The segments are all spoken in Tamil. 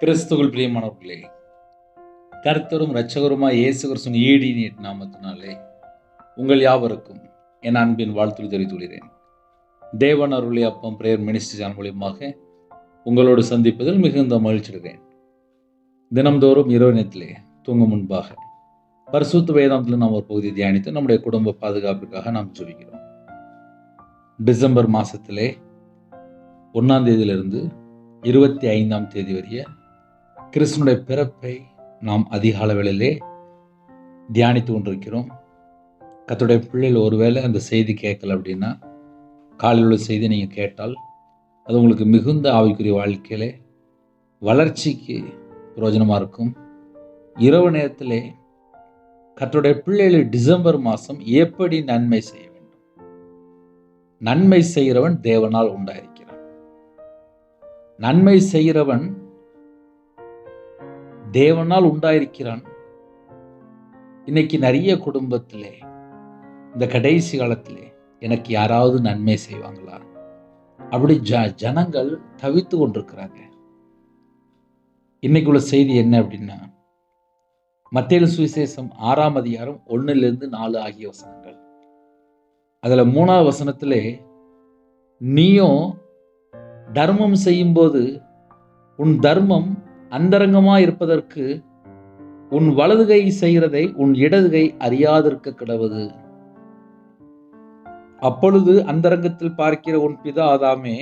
கிறிஸ்துவுள் பிரியமானவர்களே கர்த்தரும் இரட்சகருமாய் இயேசு கிறிஸ்துவின் நீட் நாமத்தினாலே உங்கள் யாவருக்கும் என் அன்பின் வாழ்த்து தெரிவித்துள்ளேன் தேவன் அருளி அப்பம் பிரேயர் மினிஸ்ட்ரி சேனல் மூலியமாக உங்களோடு சந்திப்பதில் மிகுந்த மகிழ்ச்சிடுகிறேன் தினம்தோறும் இரவு நேரத்திலே தூங்கும் முன்பாக பரிசுத்த வேதாந்தத்தில் நாம் ஒரு பகுதி தியானித்து நம்முடைய குடும்ப பாதுகாப்பிற்காக நாம் ஜெபிக்கிறோம். டிசம்பர் மாதத்திலே ஒன்றாம் தேதியிலிருந்து இருபத்தி ஐந்தாம் தேதி வரைய கிருஷ்ணனுடைய பிறப்பை நாம் அதிகால வேளையிலே தியானித்து கொண்டிருக்கிறோம். கத்துடைய பிள்ளைகள் ஒருவேளை அந்த செய்தி கேட்கல அப்படின்னா காலையில் உள்ள செய்தி நீங்கள் கேட்டால் அது உங்களுக்கு மிகுந்த ஆவிக்குரிய வாழ்க்கையிலே வளர்ச்சிக்கு பிரயோஜனமாக இருக்கும். இரவு நேரத்திலே கத்துடைய பிள்ளைகளை டிசம்பர் மாதம் எப்படி நன்மை செய்ய வேண்டும்? நன்மை செய்கிறவன் தேவனால் உண்டாயிருக்கிறான். நன்மை செய்கிறவன் தேவனால் உண்டாயிருக்கிறான். இன்னைக்கு நிறைய குடும்பத்திலே இந்த கடைசி காலத்திலே எனக்கு யாராவது நன்மை செய்வாங்களா? அப்படி ஜ ஜனங்கள் தவித்து கொண்டிருக்கிறாங்க. இன்னைக்கு உள்ள செய்தி என்ன அப்படின்னா மத்திய சுவிசேஷம் ஆறாம் அதிகாரம் ஒன்னிலிருந்து நாலு ஆகிய வசனங்கள். அதில் மூணாவது வசனத்திலே நீயும் தர்மம் செய்யும்போது உன் தர்மம் அந்தரங்கமாக இருப்பதற்கு உன் வலதுகை செய்கிறதை உன் இடதுகை அறியாதிருக்க கிடவது. அப்பொழுது அந்தரங்கத்தில் பார்க்கிற உன் பிதா ஆதாமே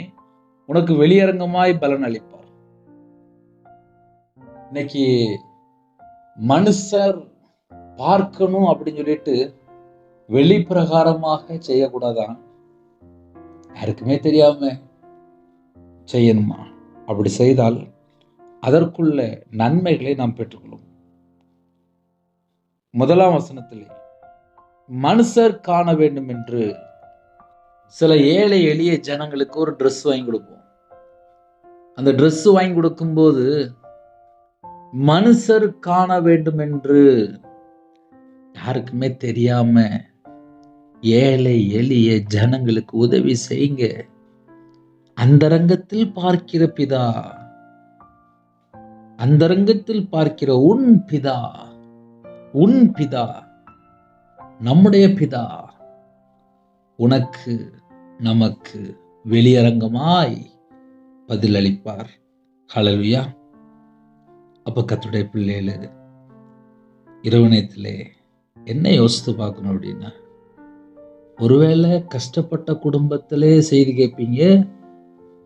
உனக்கு வெளியரங்கமாய் பலன் அளிப்பார். இன்னைக்கு மனுஷர் பார்க்கணும் அப்படின்னு சொல்லிட்டு வெளிப்பிரகாரமாக செய்யக்கூடாதான் யாருக்குமே தெரியாம செய்யணுமா? அப்படி செய்தால் அதற்குள்ள நன்மைகளை நாம் பெற்றுக்கொள்ளும் முதலாம் வசனத்திலே மனுஷர் காண வேண்டும் என்று சில ஏழை எளிய ஜனங்களுக்கு ஒரு ட்ரெஸ் வாங்கி கொடுப்போம். அந்த ட்ரெஸ் வாங்கி கொடுக்கும்போது மனுஷர் காண வேண்டும் என்று யாருக்குமே தெரியாம ஏழை எளிய ஜனங்களுக்கு உதவி செய்யுங்க. அந்தரங்கத்தில் பார்க்கிற பிதா அந்தரங்கத்தில் பார்க்கிற உன் பிதா உன் பிதா நம்முடைய பிதா உனக்கு நமக்கு வெளியரங்கமாய் பதிலளிப்பார். ஹலலுயா அப்போ கத்துடைய பிள்ளைகள் இரவு நேரத்திலே என்ன யோசித்து பார்க்கணும் அப்படின்னா ஒருவேளை கஷ்டப்பட்ட குடும்பத்திலே செய்தி கேட்பீங்க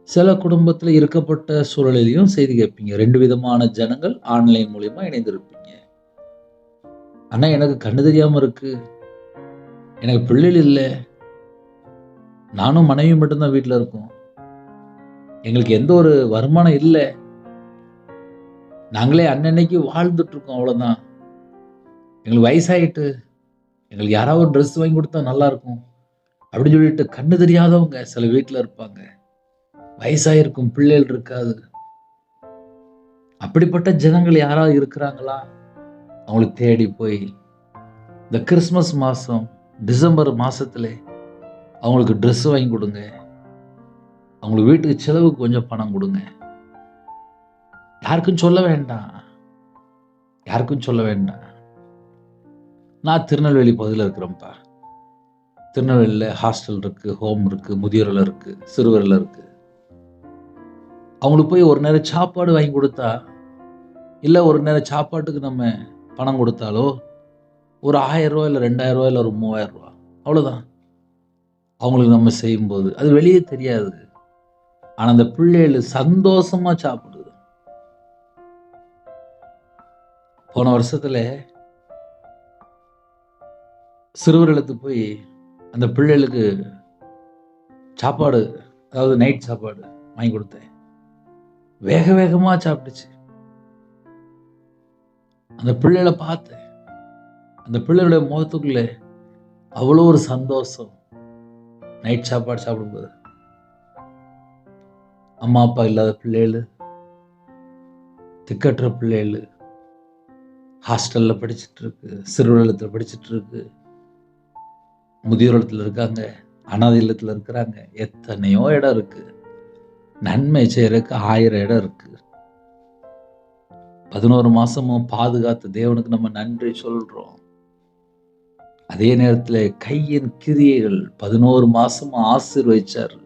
சில குடும்பத்தில் இருக்கப்பட்ட சூழலிலையும் செய்தி கேட்பீங்க. ரெண்டு விதமான ஜனங்கள் ஆன்லைன் மூலியமா இணைந்திருப்பீங்க. ஆனால் எனக்கு கண்ணு தெரியாமல் இருக்கு. எனக்கு பிள்ளைகள் இல்லை. நானும் மனைவி மட்டும்தான் வீட்டில் இருக்கோம். எங்களுக்கு எந்த ஒரு வருமானம் இல்லை. நாங்களே அன்னன்னைக்கு வாழ்ந்துட்டுருக்கோம் அவ்வளோதான் எங்களுக்கு வயசாயிட்டு எங்களுக்கு யாராவது ஒரு ட்ரெஸ் வாங்கி கொடுத்தா நல்லா இருக்கும். அப்படின்னு சொல்லிட்டு கண்ணு தெரியாதவங்க சில வீட்டில் இருப்பாங்க. வயசாயிருக்கும் பிள்ளைகள் இருக்காது. அப்படிப்பட்ட ஜனங்கள் யாராவது இருக்கிறாங்களா? அவங்களுக்கு தேடி போய் இந்த கிறிஸ்மஸ் மாதம் டிசம்பர் மாதத்துல அவங்களுக்கு ட்ரெஸ் வாங்கி கொடுங்க. அவங்களுக்கு வீட்டுக்கு செலவுக்கு கொஞ்சம் பணம் கொடுங்க. யாருக்கும் சொல்ல வேண்டாம். யாருக்கும் சொல்ல வேண்டாம். நான் திருநெல்வேலி பகுதியில் இருக்கிறேன்ப்பா. திருநெல்வேலியில் ஹாஸ்டல் இருக்குது ஹோம் இருக்குது முதியோரில் இருக்குது சிறுவரில் இருக்குது அவங்களுக்கு போய் ஒரு நேரம் சாப்பாடு வாங்கி கொடுத்தா இல்லை ஒரு நேரம் சாப்பாட்டுக்கு நம்ம பணம் கொடுத்தாலோ ஒரு ஆயிரரூவா இல்லை ரெண்டாயிரரூவா இல்லை ஒரு மூவாயிரரூவா அவ்வளோதான் அவங்களுக்கு நம்ம செய்யும்போது அது வெளியே தெரியாது. ஆனால் அந்த பிள்ளைகள் சந்தோஷமாக சாப்பிடுது. போன வருஷத்தில் சிறுவர்களுக்கு போய் அந்த பிள்ளைகளுக்கு சாப்பாடு அதாவது நைட் சாப்பாடு வாங்கி கொடுத்தேன். வேக வேகமாக சாப்பிட்டுச்சு. அந்த பிள்ளைகளை பார்த்தேன் அந்த பிள்ளைகளுடைய முகத்துக்குள்ளே அவ்வளோ ஒரு சந்தோஷம். நைட் சாப்பாடு சாப்பிடும்போது. அம்மா அப்பா இல்லாத பிள்ளைகள் திக்கற்ற பிள்ளைகள் ஹாஸ்டலில் படிச்சுட்டு இருக்கு சிறுவலத்தில் படிச்சுட்டு இருக்கு முதியோர் இல்லத்தில் இருக்காங்க அனாதை இல்லத்தில் இருக்கிறாங்க எத்தனையோ இடம் இருக்குது நன்மை செய்யறதுக்கு ஆயிரம் இடம் இருக்கு. பதினோரு மாசமும் பாதுகாத்து தேவனுக்கு நம்ம நன்றி சொல்றோம். அதே நேரத்தில் கையின் கிரியைகள் பதினோரு மாதமும் ஆசீர்வதிச்சார்.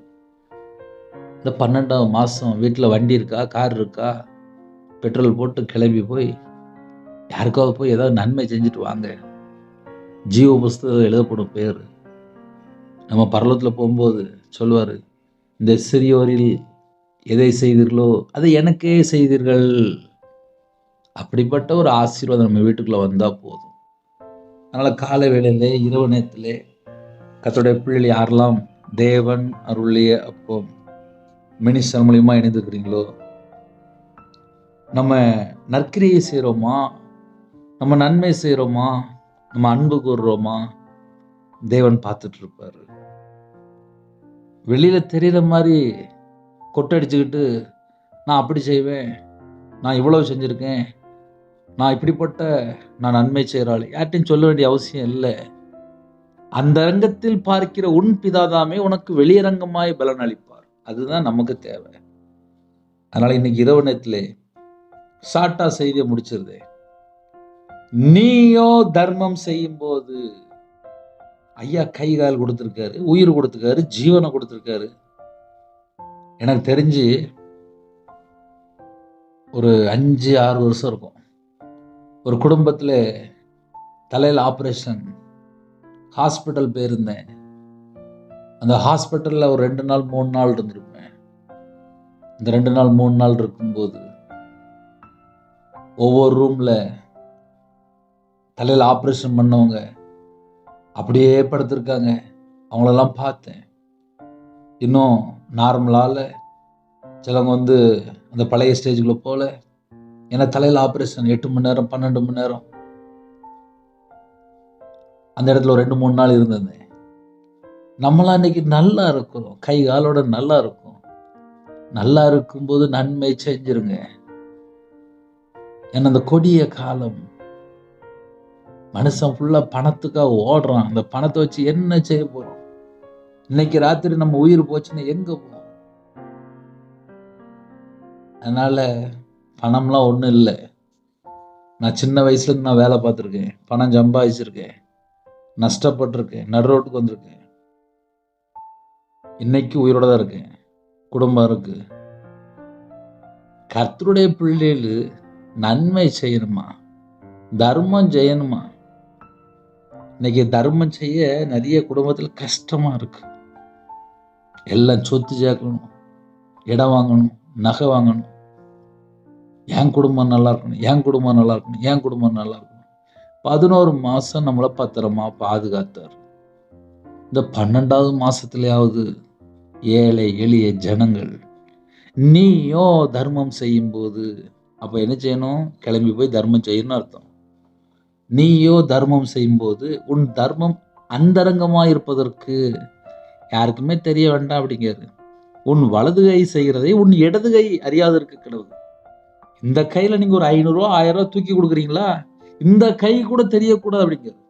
இந்த பன்னெண்டாவது மாசம் வீட்டில் வண்டி இருக்கா கார் இருக்கா? பெட்ரோல் போட்டு கிளம்பி போய் யாருக்காவது போய் ஏதாவது நன்மை செஞ்சுட்டு வாங்க. ஜீவ புஸ்தகம் எழுதப்படும் பேர். நம்ம பரலத்தில் போகும்போது சொல்லுவார் இந்த சிறியோரில் எதை செய்தீர்களோ அதை எனக்கே செய்தீர்கள். அப்படிப்பட்ட ஒரு ஆசீர்வாதம் நம்ம வீட்டுக்குள்ளே வந்தால் போதும். அதனால் காலை வேளையிலே இரவு நேரத்திலே கத்தோடைய பிள்ளைகள் யாரெல்லாம் தேவன் அருளிய அப்போ மினிஸ்டர் மூலியமா இணைந்துக்கிறீங்களோ நம்ம நற்கிரியை செய்கிறோமா நம்ம நன்மை செய்கிறோமா நம்ம அன்பு கூறுறோமா? தேவன் பார்த்துட்டு இருப்பாரு. வெளியில மாதிரி கொட்டடிச்சுக்கிட்டு நான் அப்படி செய்வேன். நான் இவ்வளவு செஞ்சுருக்கேன். நான் இப்படிப்பட்ட நான் நன்மை செய்கிறாள் யார்ட்டையும் சொல்ல வேண்டிய அவசியம் இல்லை. அந்த ரங்கத்தில் பார்க்கிற உன் பிதாதாமே உனக்கு வெளியரங்கமாய் பலன் அளிப்பார். அதுதான் நமக்கு தேவை. அதனால் இன்னைக்கு இரவு நேரத்தில் சாட்டா செய்தியை முடிச்சிருதே. நீயோ தர்மம் செய்யும் போது ஐயா கை கால் கொடுத்துருக்காரு உயிர் கொடுத்துருக்காரு ஜீவனை கொடுத்துருக்காரு. எனக்கு தெரிஞ்சு ஒரு அஞ்சு ஆறு வருஷம் இருக்கும். ஒரு குடும்பத்தில் தலையில் ஆப்ரேஷன் ஹாஸ்பிட்டல் போயிருந்தேன் அந்த ஹாஸ்பிட்டலில் ஒரு ரெண்டு நாள் மூணு நாள் இருந்திருப்பேன். இந்த ரெண்டு நாள் மூணு நாள் இருக்கும்போது ஒவ்வொரு ரூமில் தலையில் ஆப்ரேஷன் பண்ணவங்க அப்படியே படுத்திருக்காங்க. அவங்களெல்லாம் பார்த்தேன். இன்னும் நார்மலால் சிலவங்க வந்து அந்த பழைய ஸ்டேஜுக்குள்ளே போகல ஏன்னா தலையில் ஆப்ரேஷன் எட்டு மணி நேரம் பன்னெண்டு மணி நேரம். அந்த இடத்துல ஒரு ரெண்டு மூணு நாள் இருந்தது. நம்மளாம் இன்னைக்கு நல்லா இருக்கிறோம். கை காலோட நல்லா இருக்கும். நல்லா இருக்கும்போது நன்மை செஞ்சிருங்க. ஏன்னா அந்த கொடிய காலம் மனுஷன் ஃபுல்லாக பணத்துக்காக ஓடுறான். அந்த பணத்தை வச்சு என்ன செய்ய போகிறோம் இன்னைக்கு ராத்திரி நம்ம உயிர் போச்சுன்னா எங்க போவோம் அதனால பணம்லாம் ஒன்றும் இல்லை. நான் சின்ன வயசுல இருந்து நான் வேலை பார்த்துருக்கேன். பணம் சம்பாதிச்சிருக்கேன். நஷ்டப்பட்டிருக்கேன். நடு ரோட்டுக்கு வந்திருக்கேன். இன்னைக்கு உயிரோட தான் இருக்கேன். குடும்பம் இருக்கு. கர்த்தருடைய பிள்ளைகள் நன்மை செய்யணுமா? தர்மம் செய்யணுமா? இன்னைக்கு தர்மம் செய்ய நிறைய குடும்பத்தில் கஷ்டமா இருக்கு. எல்லாம் சொத்து சேர்க்கணும் இடம் வாங்கணும் நகை வாங்கணும். என் குடும்பம் நல்லா இருக்கணும் என் குடும்பம் நல்லா இருக்கணும் என் குடும்பம் நல்லா இருக்கணும். பதினோரு மாதம் நம்மளை பத்திரமா பாதுகாத்தார். இந்த பன்னெண்டாவது மாதத்துலையாவது ஏழை எளிய ஜனங்கள் நீயோ தர்மம் செய்யும்போது அப்போ என்ன செய்யணும்? கிளம்பி போய் தர்மம் செய்யணும்னு அர்த்தம். நீயோ தர்மம் செய்யும்போது உன் தர்மம் அந்தரங்கமாக இருப்பதற்கு யாருக்குமே தெரிய வேண்டாம் அப்படிங்கிறது. உன் வலது கை செய்கிறதை உன் இடது கை அறியாதற்கு கிடவுது. இந்த கையில் நீங்கள் ஒரு ஐநூறுரூவா ஆயிரம் ரூபா தூக்கி கொடுக்குறீங்களா? இந்த கை கூட தெரியக்கூடாது அப்படிங்கிறது.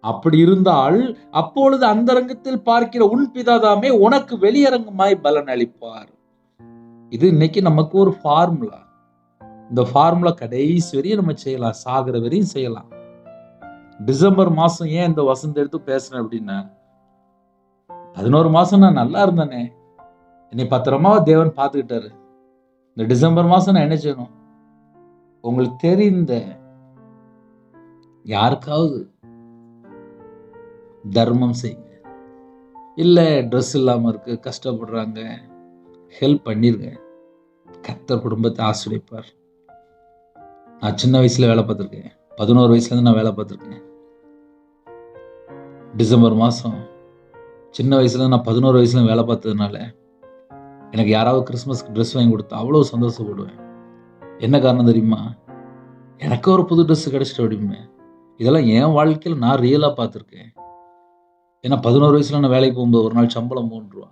அப்படி இருந்தால் அப்பொழுது அந்தரங்கத்தில் பார்க்கிற உன் பிதாதாமே உனக்கு வெளியரங்கமாய் பலன் அளிப்பார். இது இன்னைக்கு நமக்கு ஒரு ஃபார்முலா இந்த ஃபார்முலா கடைசி வரையும் நம்ம செய்யலாம். சாகிற வரையும் செய்யலாம். டிசம்பர் மாசம் ஏன் இந்த வசந்த எடுத்து பேசுறேன் அப்படின்னா பதினோரு மாதம் நான் நல்லா இருந்தேனே. என்னை பத்திரமா தேவன் பார்த்துக்கிட்டாரு. இந்த டிசம்பர் மாதம் நான் என்ன செய்யணும்? உங்களுக்கு தெரிந்த யாருக்காவது தர்மம் செய்யுங்க. இல்லை ட்ரெஸ் இல்லாமல் இருக்கு கஷ்டப்படுறாங்க ஹெல்ப் பண்ணிருங்க. கத்தர் குடும்பத்தை ஆசிரியப்பார். நான் சின்ன வயசில் வேலை பார்த்துருக்கேன். பதினோரு வயசுலேருந்து நான் வேலை பார்த்துருக்கேன். டிசம்பர் மாதம் சின்ன வயசுல நான் பதினோரு வயசுல வேலை பார்த்ததுனால எனக்கு யாராவது கிறிஸ்மஸ்க்கு ட்ரெஸ் வாங்கி கொடுத்தா அவ்வளோ சந்தோஷப்படுவேன். என்ன காரணம் தெரியுமா? எனக்கு ஒரு புது ட்ரெஸ் கிடச்சிட்டு அப்படிமே. இதெல்லாம் என் வாழ்க்கையில் நான் ரியலாக பார்த்துருக்கேன். ஏன்னா பதினோரு வயசுல நான் வேலைக்கு போகும்போது ஒரு நாள் சம்பளம் மூன்று ரூபா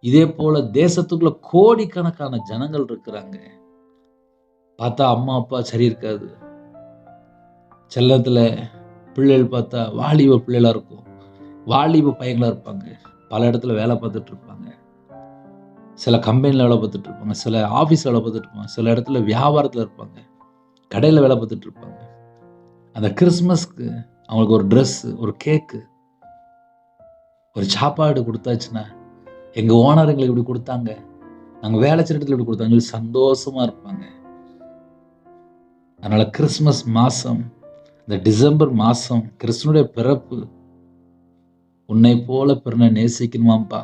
இதே போல தேசத்துக்குள்ள கோடிக்கணக்கான ஜனங்கள் இருக்கிறாங்க. பார்த்தா அம்மா அப்பா சரி இருக்காது. செல்லத்தில் பிள்ளைகள் பார்த்தா வாலிப பிள்ளைகளாக இருக்கும். வாலிப பையங்களாக இருப்பாங்க. பல இடத்துல வேலை பார்த்துட்டு இருப்பாங்க. சில கம்பெனியில் வேலை பார்த்துட்டு இருப்பாங்க. சில ஆஃபீஸில் வேலை பார்த்துட்டு இருப்பாங்க. சில இடத்துல வியாபாரத்தில் இருப்பாங்க. கடையில் வேலை பார்த்துட்டு இருப்பாங்க. அந்த கிறிஸ்மஸ்க்கு அவங்களுக்கு ஒரு ட்ரெஸ்ஸு ஒரு கேக்கு ஒரு சாப்பாடு கொடுத்தாச்சுன்னா எங்கள் ஓனர் எங்களுக்கு இப்படி கொடுத்தாங்க. நாங்கள் வேலை செய்கிற இடத்துல இப்படி கொடுத்தாங்க. சொல்லி சந்தோஷமாக இருப்பாங்க. அதனால் கிறிஸ்மஸ் மாதம் இந்த டிசம்பர் மாதம் கிறிஸ்துனுடைய பிறப்பு உன்னை போல பிறனை நேசிக்கணுமாப்பா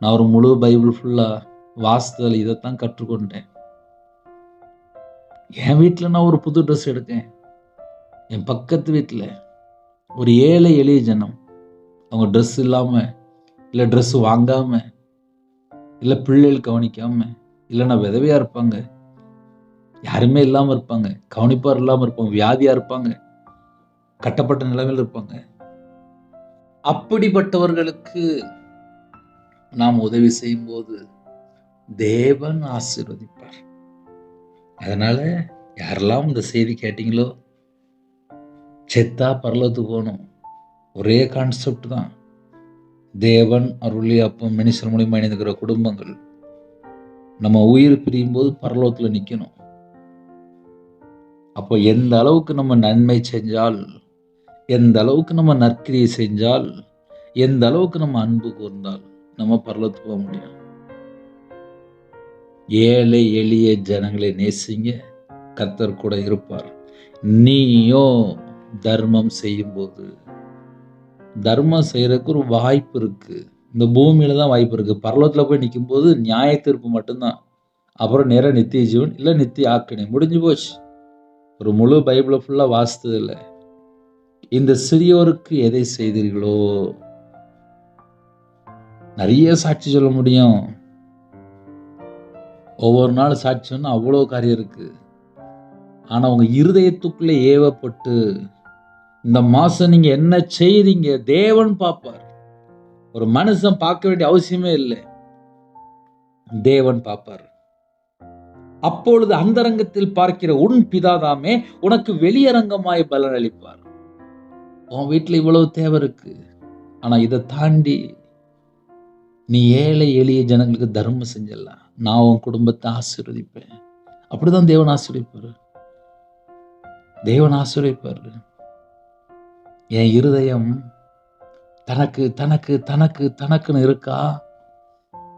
நான் ஒரு முழு பைபிள் ஃபுல்லாக வாசித்ததில் இதைத்தான் கற்றுக்கொண்டேன். என் வீட்டில் நான் ஒரு புது ட்ரெஸ் எடுத்தேன். என் பக்கத்து வீட்டில் ஒரு ஏழை எளிய ஜனம். அவங்க ட்ரெஸ் இல்லாமல் இல்லை ட்ரெஸ் வாங்காமல் இல்லை பிள்ளைகள் கவனிக்காமல் இல்லைன்னா விதவையாக இருப்பாங்க. யாருமே இல்லாமல் இருப்பாங்க. கவனிப்பார் இல்லாமல் இருப்பாங்க. வியாதியாக இருப்பாங்க. கட்டப்பட்ட நிலைமையில் இருப்பாங்க. அப்படிப்பட்டவர்களுக்கு நாம் உதவி செய்யும் போது தேவன் ஆசீர்வதிப்பார். அதனால யாரெல்லாம் இந்த செய்தி கேட்டீங்களோ செத்தா பரலத்துக்கு போகணும். ஒரே கான்செப்ட் தான். தேவன் அருளி அப்பம் மினிஸ்டர் மூலியமாக இணைந்துக்கிற குடும்பங்கள். நம்ம உயிர் பிரியும் போது பரலோகத்தில் நிற்கணும் அப்போ எந்த அளவுக்கு நம்ம நன்மை செஞ்சால் எந்த அளவுக்கு நம்ம நற்கிரியை செஞ்சால் எந்த அளவுக்கு நம்ம அன்பு கூர்ந்தால் நம்ம பரலத்து போக முடியும்? ஏழை எளிய ஜனங்களை நேசிங்க கர்த்தர் கூட இருப்பார். நீயோ தர்மம் செய்யும்போது தர்மம் செய்கிறதுக்கு ஒரு வாய்ப்பு இருக்குது இந்த பூமியில் தான் வாய்ப்பு இருக்குது பரலோகத்துல போய் நிற்கும் போது நியாய தீர்ப்பு மட்டும்தான். அப்புறம் நேராக நித்திய ஜீவன் இல்லை நித்திய ஆக்கினை. முடிஞ்சு போச்சு. ஒரு முழு பைபிளை ஃபுல்லாக வாசித்தது இல்லை. இந்த சிறியோருக்கு எதை செய்தீர்களோ? நிறைய சாட்சி சொல்ல முடியும். ஒவ்வொரு நாள் சாட்சி சொன்னால் அவ்வளோ காரியம் இருக்குது ஆனால் உங்கள் இருதயத்துக்குள்ளே ஏவப்பட்டு இந்த மாதம் நீங்கள் என்ன செய்கிறீங்க தேவன் பார்ப்பார். ஒரு மனுஷன் பார்க்க வேண்டிய அவசியமே இல்லை. தேவன் பார்ப்பார். அப்பொழுது அந்தரங்கத்தில் பார்க்கிற உன் பிதாதாமே உனக்கு வெளியரங்கமாய் பலனளிப்பார். உன் வீட்டில் இவ்வளவு தேவை இருக்கு. ஆனால் இதை தாண்டி நீ ஏழை எளிய ஜனங்களுக்கு தர்மம் செஞ்சிடலாம் நான் உன் குடும்பத்தை ஆசீர்வதிப்பேன். அப்படிதான் தேவன் ஆசீர்வதிப்பார். தேவன் ஆசீர்வதிப்பார். என் இருதயம் தனக்கு தனக்கு தனக்கு தனக்குன்னு இருக்கா?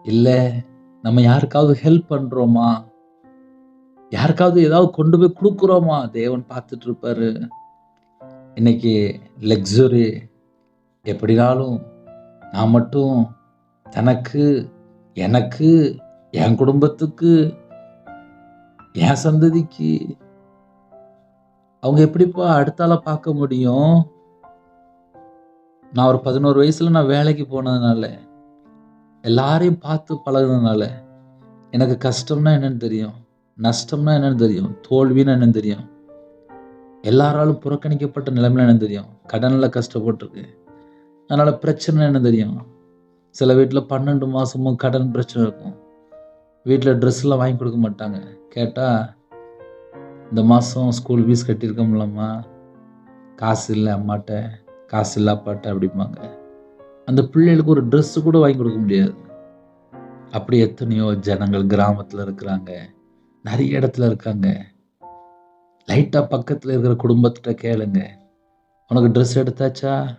இல்லை நம்ம யாருக்காவது ஹெல்ப் பண்ணுறோமா யாருக்காவது ஏதாவது கொண்டு போய் கொடுக்குறோமா? தேவன் பார்த்துட்டு இருப்பாரு. இன்னைக்கு லக்ஸுரி எப்படினாலும் நான் மட்டும் தனக்கு எனக்கு என் குடும்பத்துக்கு என் சந்ததிக்கு அவங்க எப்படிப்பா அடுத்தால பார்க்க முடியும்? நான் ஒரு பதினோரு வயசில் நான் வேலைக்கு போனதுனால எல்லாரையும் பார்த்து பழகுனதுனால எனக்கு கஷ்டம்னா என்னன்னு தெரியும் நஷ்டம்னா என்னன்னு தெரியும் தோல்வின்னா என்னன்னு தெரியும். எல்லாராலும் புறக்கணிக்கப்பட்ட நிலைமையில என்ன தெரியும்? கடனில் கஷ்டப்பட்டிருக்கு. அதனால் பிரச்சனை என்ன தெரியும்? சில வீட்டில் பன்னெண்டு மாதமும் கடன் பிரச்சனை இருக்கும். வீட்டில் ட்ரெஸ்லாம் வாங்கி கொடுக்க மாட்டாங்க. கேட்டால் இந்த மாதம் ஸ்கூல் ஃபீஸ் கட்டியிருக்கோம்லம்மா காசு இல்லை அம்மாட்ட. காசு இல்லை அப்பாட்ட அப்படிம்பாங்க. அந்த பிள்ளைகளுக்கு ஒரு ட்ரெஸ்ஸு கூட வாங்கி கொடுக்க முடியாது. அப்படி எத்தனையோ ஜனங்கள் கிராமத்தில் இருக்கிறாங்க. நிறைய இடத்துல இருக்காங்க. லைட்டாக பக்கத்தில் இருக்கிற குடும்பத்திட்ட கேளுங்க. உனக்கு ட்ரெஸ் எடுத்தாச்சா?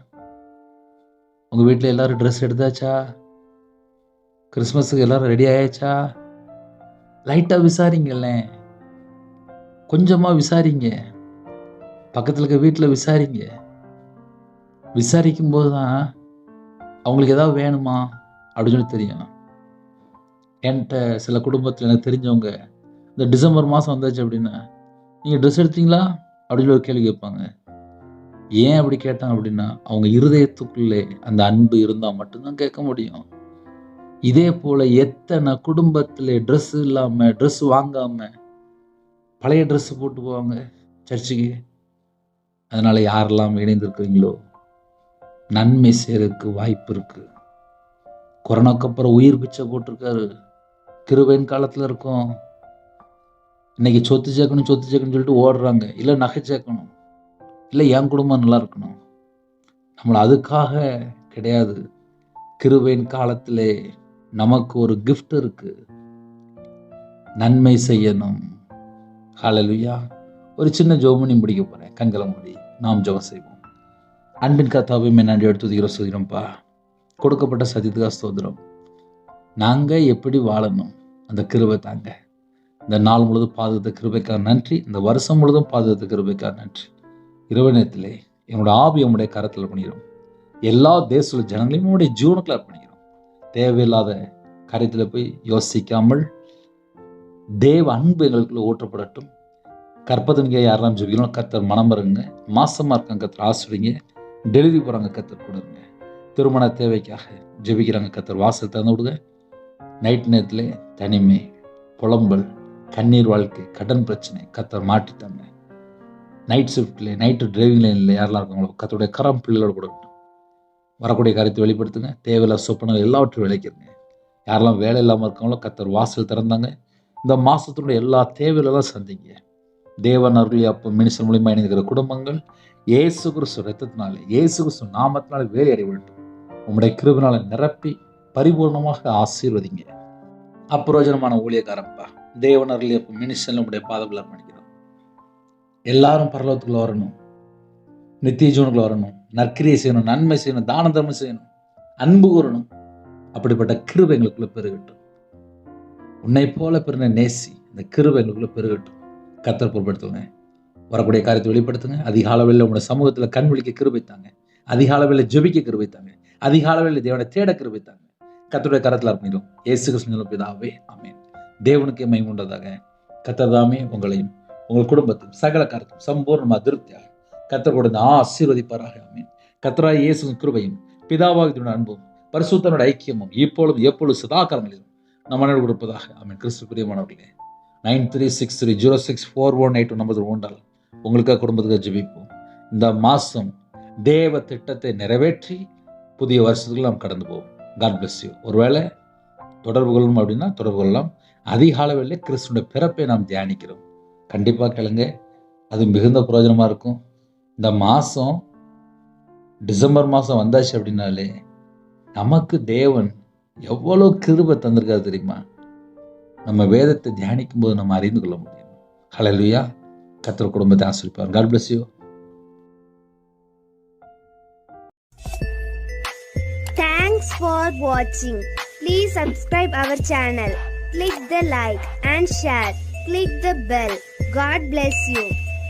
உங்கள் வீட்டில் எல்லோரும் ட்ரெஸ் எடுத்தாச்சா? கிறிஸ்மஸுக்கு எல்லோரும் ரெடி ஆயாச்சா? லைட்டாக விசாரிங்களேன். கொஞ்சமாக விசாரிங்க. பக்கத்தில் இருக்க வீட்டில் விசாரிங்க. விசாரிக்கும் போது தான் அவங்களுக்கு ஏதாவது வேணுமா? அப்படின்னு சொல்லி தெரியும். என்கிட்ட சில குடும்பத்தில் எனக்கு தெரிஞ்சவங்க இந்த டிசம்பர் மாதம் வந்தாச்சு அப்படின்னா நீங்கள் ட்ரெஸ் எடுத்தீங்களா? அப்படின்னு ஒரு கேள்வி கேட்பாங்க. ஏன் அப்படி கேட்டாங்க அப்படின்னா அவங்க இருதயத்துக்குள்ளே அந்த அன்பு இருந்தால் மட்டும்தான் கேட்க முடியும். இதே போல் எத்தனை குடும்பத்தில் ட்ரெஸ் இல்லாமல் ட்ரெஸ் வாங்காமல் பழைய ட்ரெஸ் போட்டு போவாங்க சர்ச்சுக்கு? அதனால் யாரெல்லாம் இணைந்திருக்கிறீங்களோ நன்மை செய்கிறதுக்கு வாய்ப்பு இருக்குது கொரோனாக்கு அப்புறம் உயிர் பிச்சை போட்டிருக்காரு. கிருபையின் காலத்தில் இருக்கோம். இன்னைக்கு சொத்து சேர்க்கணும் சொத்து சேர்க்கணும்னு சொல்லிட்டு ஓடுறாங்க. இல்லை நகை சேர்க்கணும். இல்லை என் குடும்பம் நல்லா இருக்கணும். நம்மளை அதுக்காக கிடையாது. கிருபையின் காலத்திலே நமக்கு ஒரு கிஃப்ட் இருக்கு. நன்மை செய்யணும். ஹalleluya ஒரு சின்ன ஜோமனி முடிக்க போறேன். கங்கல மூடி நாம் ஜோம் செய்வோம். அன்பின் கத்தாவையும் நன்றி எடுத்து துதிக்கிறோம் சொல்கிறோம்ப்பா கொடுக்கப்பட்ட சத்தியத்துக்காக ஸ்தோத்திரம். நாங்கள் எப்படி வாழணும்? அந்த கிருபை தாங்க. இந்த நாள் முழுதும் பாதுகாத்த கிருபைக்காக நன்றி. இந்த வருஷம் முழுதும் பாதுகாத்த கிருபைக்காக நன்றி. இரவு நேரத்திலே என்னோட ஆவி உங்களுடைய கரத்தில் பண்ணிடும் எல்லா தேச ஜனங்களையும் உங்களுடைய ஜீவனுக்குள்ள பண்ணிக்கிறோம் தேவையில்லாத காரியத்தில் போய் யோசிக்காமல் தேவ அன்பு எங்களுக்குள்ள ஊற்றப்படட்டும். கற்பதனிங்க யாரெல்லாம் ஜெபிக்கணும் கத்தர் மனம் வருங்க மாசமாக இருக்காங்க கத்தர் ஆசிரிங்க. டெலிவரி போகிறாங்க கத்தர் கொடுங்க திருமண தேவைக்காக ஜெபிக்கிறாங்க கத்தர் வாசல் திறந்து விடுங்க நைட் நேரத்தில் தனிமை புலம்பல் கண்ணீர் வாழ்க்கை கடன் பிரச்சனை கத்தர் மாட்டிட்டாங்க நைட் ஷிஃப்ட்ல நைட்டு டிரைவிங் லைனில் யாரெல்லாம் இருக்காங்களோ கத்தருடைய கரம் பிள்ளைகளோட கொடுக்கட்டும் வரக்கூடிய காரியத்தை வெளிப்படுத்துங்க. தேவையில்லாத சொப்பனங்கள் எல்லாவற்றையும் விளைக்கிறங்க. யாரெல்லாம் வேலை இல்லாமல் இருக்காங்களோ கத்தர் வாசல் திறந்தாங்க. இந்த மாதத்தினுடைய எல்லா தேவையில தான் சந்திங்க. தேவன் அருளி அப்போ மினிசன் மூலியமாக இணைந்திருக்கிற குடும்பங்கள் இயேசு கிறிஸ்து ரத்தத்தினாலே இயேசு கிறிஸ்து நாமத்தினாலே வேலை அடைய வேண்டும். உங்களுடைய கிருபினால நிரப்பி பரிபூர்ணமாக ஆசீர்வதிங்க. அப்பிரோஜனமான ஊழியக்காரப்பா தேவனர்கள் எப்போ மினிஷன் நம்முடைய பாதங்களை பண்ணிக்கிறோம் எல்லாரும் பரலோகத்துக்குள்ள வரணும். நித்திய ஜீவனுக்குள்ள வரணும். நற்கிரியை செய்யணும். நன்மை செய்யணும். தான தர்மம் செய்யணும். அன்பு கூறணும். அப்படிப்பட்ட கிருபை எங்களுக்குள்ள பெருகட்டும். உன்னை போல பிறந்த நேசி இந்த கிருபை எங்களுக்குள்ள பெருகட்டும். கத்தர் பொருட்படுத்துங்க வரக்கூடிய காரியத்தை வெளிப்படுத்துங்க. அதிக அளவில் உங்களுடைய சமூகத்தில் கண் விழிக்க கிருபைத்தாங்க அதிக அளவில் ஜெபிக்க கிருபைத்தாங்க அதிக அளவில் தேவனை தேட கிருபைத்தாங்க கத்தருடைய கரத்தில் அர்ப்பணிடும் ஏசு கிருஷ்ணன் பிதாவே. ஆமென். தேவனுக்கு மைமுண்டதாக உண்டதாக கத்ததாமே உங்களையும் உங்கள் குடும்பத்தையும் சகல கருத்தும் சம்பூர்ணம் அதிருப்தியாக கத்தர் கொடுத்த ஆசீர்வதிப்பாராக. அமீன் கத்தராய் இயேசு கிருபையும் பிதாவாகத்தினுடைய அன்பும் பரிசுத்தனோட ஐக்கியமும் இப்பொழுதும் எப்பொழுது சதாகாலங்களிலும் நம்ம மனதில் கொடுப்பதாக அமீன் கிறிஸ்து பிரியமானவர்களே nine three six three zero six four one eight ஒன்பது உண்டால் உங்களுக்காக குடும்பத்துக்காக ஜெபிப்போம். இந்த மாதம் தேவ திட்டத்தை நிறைவேற்றி புதிய வருஷத்துக்கு நாம் கடந்து போவோம். காட் பிளஸ் யூ ஒருவேளை தொடர்பு கொள்ளணும் அப்படின்னா தொடர்பு கொள்ளலாம். அதிக அளவில் கிறிஸ்துடைய பிறப்பை நாம் தியானிக்கிறோம். கண்டிப்பாக கேளுங்க அது மிகுந்த பிரயோஜனமாக இருக்கும். இந்த மாதம் டிசம்பர் மாதம் வந்தாச்சு அப்படின்னாலே நமக்கு தேவன் எவ்வளோ கிருபை தந்திருக்காரு தெரியுமா? நம்ம வேதத்தை தியானிக்கும் போது நம்ம அறிந்து கொள்ள முடியும். ஹலலுயா கத்தர் குடும்பத்தை ஆசிரிப்பார். God bless you thanks for வாட்சிங் please subscribe our channel Click the like and share. Click the bell. God bless you.